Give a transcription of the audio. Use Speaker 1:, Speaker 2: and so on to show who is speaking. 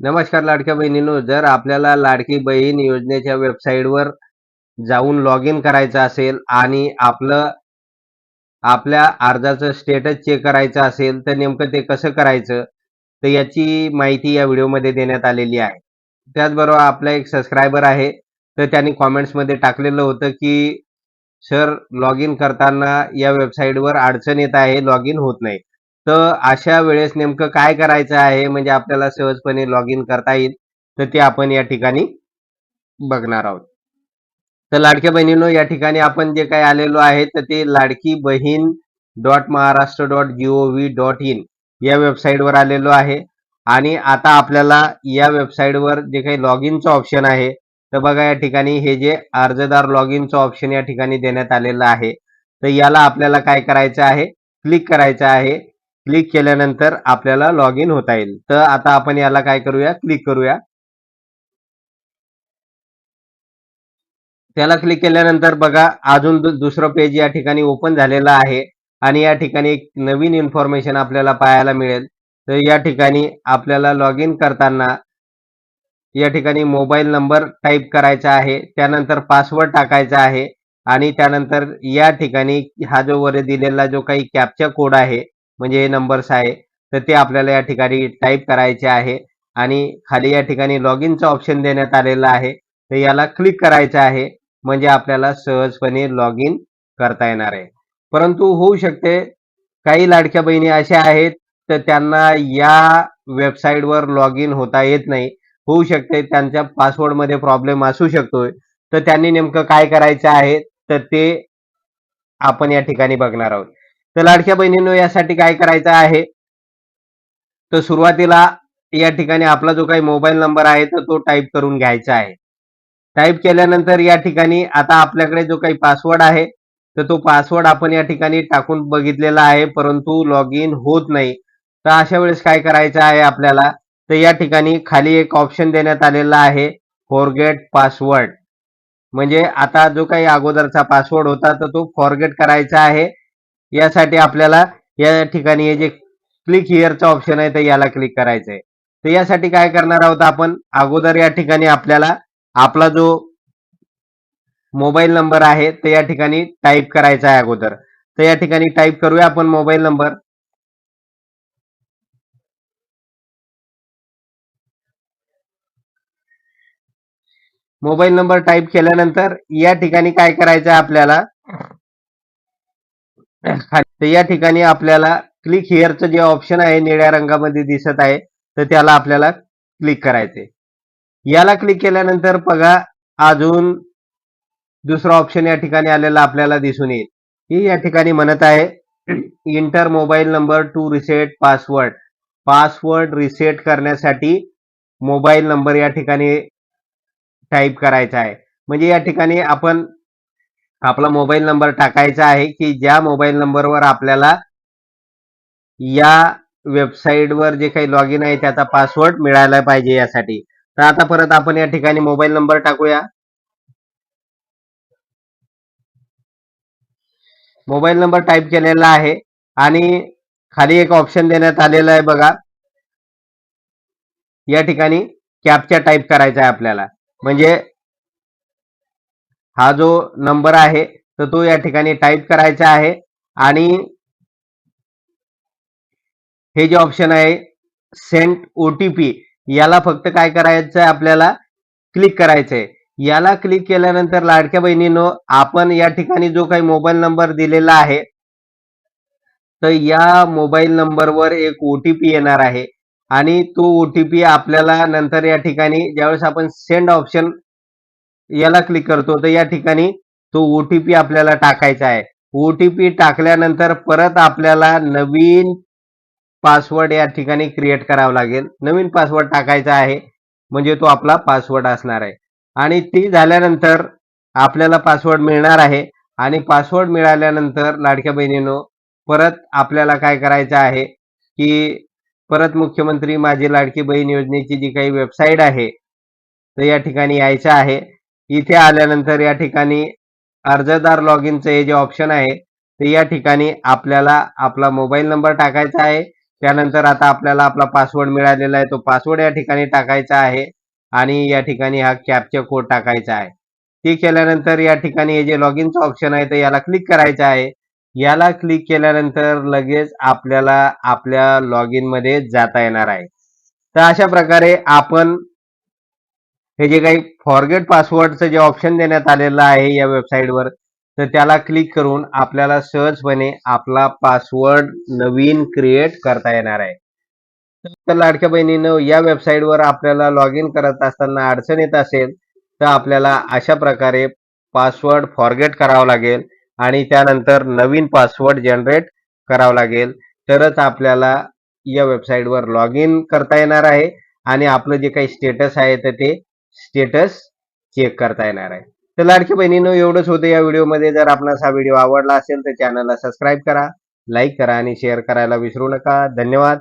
Speaker 1: नमस्कार लाडक्या बहिणींनो जर आपल्याला लाडकी बहीण योजनेच्या वेबसाईटवर जाऊन लॉग इन करायचं असेल आणि आपलं आपल्या अर्जाचं स्टेटस चेक करायचं असेल तर नेमकं ते कसं करायचं? तर याची माहिती या व्हिडिओमध्ये देण्यात आलेली आहे. त्याचबरोबर आपला एक सबस्क्रायबर आहे तर त्यांनी कॉमेंट्समध्ये टाकलेलं होतं की सर लॉग इन करताना या वेबसाईटवर अडचण येत आहे लॉग इन होत नाही. तर अशा वेळेस नेमकं काय करायचं आहे? म्हणजे आपल्याला सहजपणे लॉग इन करता येईल तर ते आपण या ठिकाणी बघणार आहोत. तर लाडक्या बहिणींनो या ठिकाणी आपण जे काही आलेलो आहे तर ते Ladki Bahin dot Maharashtra dot G O V dot in या वेबसाईटवर आलेलो आहे. आणि आता आपल्याला या वेबसाईटवर जे काही लॉग इनचं ऑप्शन आहे तर बघा या ठिकाणी हे जे अर्जदार लॉग इनचं ऑप्शन या ठिकाणी देण्यात आलेलं आहे. तर याला आपल्याला काय करायचं आहे? क्लिक करायचं आहे. क्लिक केल्यानंतर आपल्याला लॉग इन होता येईल. तर आता आपण याला काय करूया? क्लिक करूया. त्याला क्लिक केल्यानंतर बघा अजून दुसरं पेज या ठिकाणी ओपन झालेलं आहे आणि या ठिकाणी एक नवीन इन्फॉर्मेशन आपल्याला पाहायला मिळेल. तर या ठिकाणी आपल्याला लॉग इन करताना या ठिकाणी मोबाईल नंबर टाईप करायचा आहे त्यानंतर पासवर्ड टाकायचा आहे आणि त्यानंतर या ठिकाणी हा जो वर दिलेला जो काही कॅप्चर कोड आहे म्हणजे हे नंबर्स आहे तर ते आपल्याला या ठिकाणी टाईप करायचे आहे. आणि खाली या ठिकाणी लॉग इनचं ऑप्शन देण्यात आलेलं आहे. तर याला क्लिक करायचं आहे. म्हणजे आपल्याला सहजपणे लॉग इन करता येणार आहे. परंतु होऊ शकते काही लाडक्या बहिणी अशा आहेत तर त्यांना या वेबसाईटवर लॉग इन होता येत नाही. होऊ शकते त्यांच्या पासवर्डमध्ये प्रॉब्लेम असू शकतोय. तर त्यांनी नेमकं काय करायचं आहे तर ते आपण या ठिकाणी बघणार आहोत. तर लाडक्या बहिणींनो यासाठी काय करायचं आहे? तर सुरुवातीला या ठिकाणी आपला जो काही मोबाईल नंबर आहे तर तो टाईप करून घ्यायचा आहे. टाईप केल्यानंतर या ठिकाणी आता आपल्याकडे जो काही पासवर्ड आहे तर तो पासवर्ड आपण या ठिकाणी टाकून बघितलेला आहे परंतु लॉग इन होत नाही. तर अशा वेळेस काय करायचं आहे आपल्याला? तर या ठिकाणी खाली एक ऑप्शन देण्यात आलेला आहे फॉरगेट पासवर्ड म्हणजे आता जो काही अगोदरचा पासवर्ड होता तर तो फॉरगेट करायचा आहे. यासाठी आपल्याला या ठिकाणी हे जे क्लिक हिअरचा ऑप्शन आहे तर याला क्लिक करायचं आहे तर यासाठी काय करणार आहोत आपण? अगोदर या ठिकाणी आपल्याला आपला जो मोबाईल नंबर आहे तर या ठिकाणी टाईप करायचा आहे अगोदर. तर या ठिकाणी टाईप करूया आपण mobile number mobile number type केल्यानंतर या ठिकाणी काय करायचं आहे आपल्याला? तर या ठिकाणी आपल्याला क्लिक हिअरचं जे ऑप्शन आहे निळ्या रंगामध्ये दिसत आहे तर त्याला आपल्याला क्लिक करायचे याला क्लिक केल्यानंतर बघा अजून दुसरा ऑप्शन या ठिकाणी आलेला आपल्याला दिसून येईल. ही या ठिकाणी म्हणत आहे enter mobile number to reset password password reset करण्यासाठी मोबाईल नंबर या ठिकाणी टाईप करायचा आहे. म्हणजे या ठिकाणी आपण आपला मोबाईल नंबर टाकायचा आहे की ज्या मोबाईल नंबरवर आपल्याला या वेबसाईटवर जे काही लॉग इन आहे त्याचा पासवर्ड मिळायला पाहिजे यासाठी. तर आता परत आपण या ठिकाणी मोबाईल नंबर टाकूया. मोबाईल नंबर टाईप केलेला आहे आणि खाली एक ऑप्शन देण्यात आलेलं आहे बघा. या ठिकाणी कॅपचा टाईप करायचा आहे आपल्याला. म्हणजे हा जो नंबर आहे तर तो या ठिकाणी टाईप करायचा आहे. आणि हे जे ऑप्शन आहे सेंट ओ टी पी याला फक्त काय करायचं आहे आपल्याला? क्लिक करायचं आहे. याला क्लिक केल्यानंतर लाडक्या बहिणीनो आपण या ठिकाणी जो काही मोबाईल नंबर दिलेला आहे तर या मोबाईल नंबरवर एक ओ टी पी येणार आहे. आणि तो ओ टी पी आपल्याला नंतर या ठिकाणी ज्यावेळेस आपण सेंड ऑप्शन याला क्लिक करतो. तर या ठिकाणी तो ओ टी पी आपल्याला टाकायचा आहे. ओ टी पी टाकल्यानंतर परत आपल्याला नवीन पासवर्ड या ठिकाणी क्रिएट करावा लागेल. नवीन पासवर्ड टाकायचा आहे. म्हणजे तो आपला पासवर्ड असणार आहे. आणि ती झाल्यानंतर आपल्याला पासवर्ड मिळणार आहे. आणि पासवर्ड मिळाल्यानंतर लाडक्या बहिणीनो परत आपल्याला काय करायचं आहे की परत मुख्यमंत्री माझी लाडकी बहीण योजनेची जी काही वेबसाईट आहे तर या ठिकाणी यायचं आहे. इथे आल्यानंतर या ठिकाणी अर्जदार लॉग इनचं हे जे ऑप्शन आहे ते या ठिकाणी आपल्याला आपला मोबाईल नंबर टाकायचा आहे. त्यानंतर आता आपल्याला आपला पासवर्ड मिळालेला आहे तो पासवर्ड या ठिकाणी टाकायचा आहे आणि या ठिकाणी हा कॅपचा कोड टाकायचा आहे. ते केल्यानंतर या ठिकाणी हे जे लॉग इनचं ऑप्शन आहे तर याला क्लिक करायचं आहे. याला क्लिक केल्यानंतर लगेच आपल्याला आपल्या लॉग इनमध्ये जाता येणार आहे. तर अशा प्रकारे आपण हे जे काही फॉरगेट पासवर्डचं जे ऑप्शन देण्यात आलेलं आहे या वेबसाईटवर तर त्याला क्लिक करून आपल्याला सहजपणे आपला पासवर्ड नवीन क्रिएट करता येणार आहे. तर लाडक्या बहिणीनं या वेबसाईटवर आपल्याला लॉग इन करत असताना अडचण येत असेल तर आपल्याला अशा प्रकारे पासवर्ड फॉरगेट करावा लागेल आणि त्यानंतर नवीन पासवर्ड जनरेट करावा लागेल. तरच आपल्याला या वेबसाईटवर लॉग इन करता येणार आहे आणि आपलं जे काही स्टेटस आहे तर ते स्टेटस चेक करता येणार आहे. तर लाडकी बहिणीनं एवढंच होतं या व्हिडिओमध्ये. जर आपणास हा व्हिडिओ आवडला असेल तर चॅनलला सबस्क्राईब करा लाईक करा आणि शेअर करायला विसरू नका. धन्यवाद.